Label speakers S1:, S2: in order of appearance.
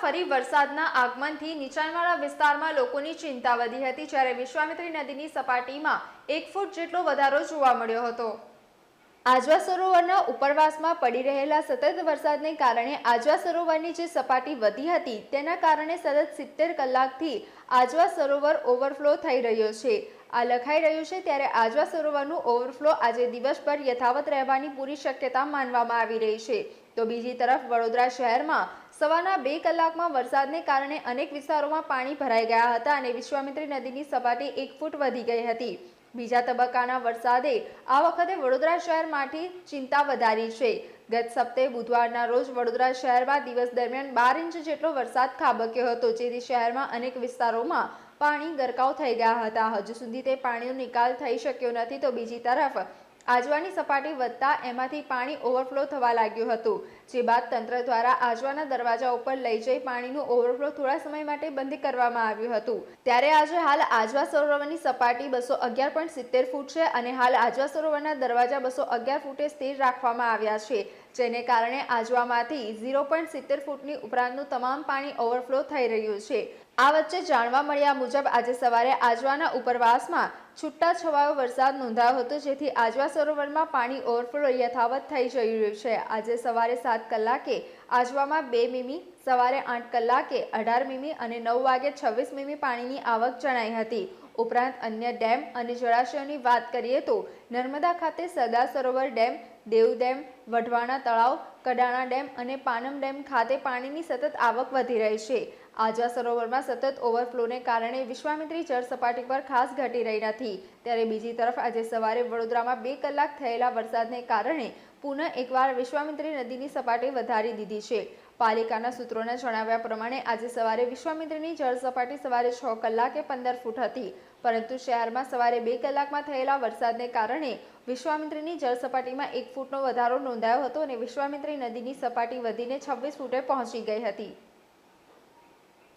S1: ફરી વરસાદના આગમનથી નીચાણવાળા વિસ્તારમાં લોકોની ચિંતા વધી હતી, જ્યારે વિશ્વામિત્રી નદીની સપાટીમાં એક ફૂટ જેટલો વધારો જોવા મળ્યો હતો. આજવા સરોવરના ઉપરવાસમાં પડી રહેલા સતત વરસાદને કારણે આજવા સરોવરની જે સપાટી વધી હતી, તેના કારણે સતત સિત્તેર કલાકથી આજવા સરોવર ઓવરફ્લો થઈ રહ્યો છે. આ લખાઈ રહ્યું છે ત્યારે આજવા સરોવરનું ઓવરફ્લો આજે દિવસભર યથાવત રહેવાની પૂરી શક્યતા માનવામાં આવી રહી છે. તો બીજી તરફ વડોદરા શહેરમાં સવારના બે કલાકમાં વરસાદને કારણે અનેક વિસ્તારોમાં પાણી ભરાઈ ગયા હતા અને વિશ્વામિત્રી નદીની સપાટી એક ફૂટ વધી ગઈ હતી. બીજા તબક્કાના વરસાદે આ વખતે વડોદરા શહેર માટે ચિંતા વધારી છે. ગત સપ્તાહે બુધવારના રોજ વડોદરા શહેરમાં દિવસ દરમિયાન બાર ઇંચ જેટલો વરસાદ ખાબક્યો હતો, જેથી શહેરમાં અનેક વિસ્તારોમાં પાણી ગરકાવ થઈ ગયા હતા. હજુ સુધી તે પાણીનો નિકાલ થઈ શક્યો નથી તો બીજી તરફ આજવાની સપાટી વધતા એમાંથી પાણી ઓવરફ્લો થવા લાગ્યું હતું, જે બાદ તંત્ર દ્વારા આજવાના દરવાજા ઉપર લઈ જઈ પાણીનું ઓવરફ્લો થોડા સમય માટે બંધ કરવામાં આવ્યું હતું. ત્યારે આજે હાલ આજવા સરોવરની સપાટી બસો અગિયાર પોઈન્ટ સિત્તેર ફૂટ છે અને હાલ આજવા સરોવરના દરવાજા બસો અગિયાર ફૂટે સ્થિર રાખવામાં આવ્યા છે, જેને કારણે આજવામાંથી ઝીરો પોઈન્ટ સિત્તેર ફૂટની ઉપરાંતનું તમામ પાણી ઓવરફ્લો થઈ રહ્યું છે. આ વચ્ચે જાણવા મળ્યા મુજબ આજે સવારે આજવાના ઉપરવાસમાં છૂટા છવાયો વરસાદ નોંધાયો હતો, જેથી આજવા સરોવરમાં પાણી ઓવરફ્લો યથાવત થઈ જઈ રહ્યું છે. આજે સવારે સાત કલાકે આજવામાં બે મીમી, સવારે આઠ કલાકે અઢાર મીમી અને નવ વાગે છવ્વીસ મીમી પાણીની આવક જણાઈ હતી. ઉપરાંત અન્ય ડેમ અને જળાશયોની વાત કરીએ તો નર્મદા ખાતે સરદાર સરોવર ડેમ, દેવ ડેમ, વઢવાણા તળાવ, કડાણા ડેમ અને પાનમ ડેમ ખાતે પાણીની સતત આવક વધી રહી છે. આજવા સરોવરમાં સતત ઓવરફ્લોને કારણે વિશ્વામિત્રી જળ સપાટી પર ખાસ ઘટી રહી નથી. ત્યારે બીજી તરફ આજે સવારે વડોદરામાં બે કલાક થયેલા વરસાદને કારણે પુનઃ એકવાર વિશ્વામિત્રી નદીની સપાટી વધારી દીધી છે. પાલિકાના સૂત્રોના જણાવ્યા પ્રમાણે આજે સવારે વિશ્વામિત્રીની જળ સપાટી સવારે છ કલાકે પંદર ફૂટ હતી. પરંતુ શહેરમાં સવારે બે કલાકમાં થયેલા વરસાદને કારણે વિશ્વામિત્રીની જળ સપાટીમાં એક ફૂટનો વધારો નોંધાયો હતો અને વિશ્વામિત્રી નદીની સપાટી વધીને છવ્વીસ ફૂટે પહોંચી ગઈ હતી.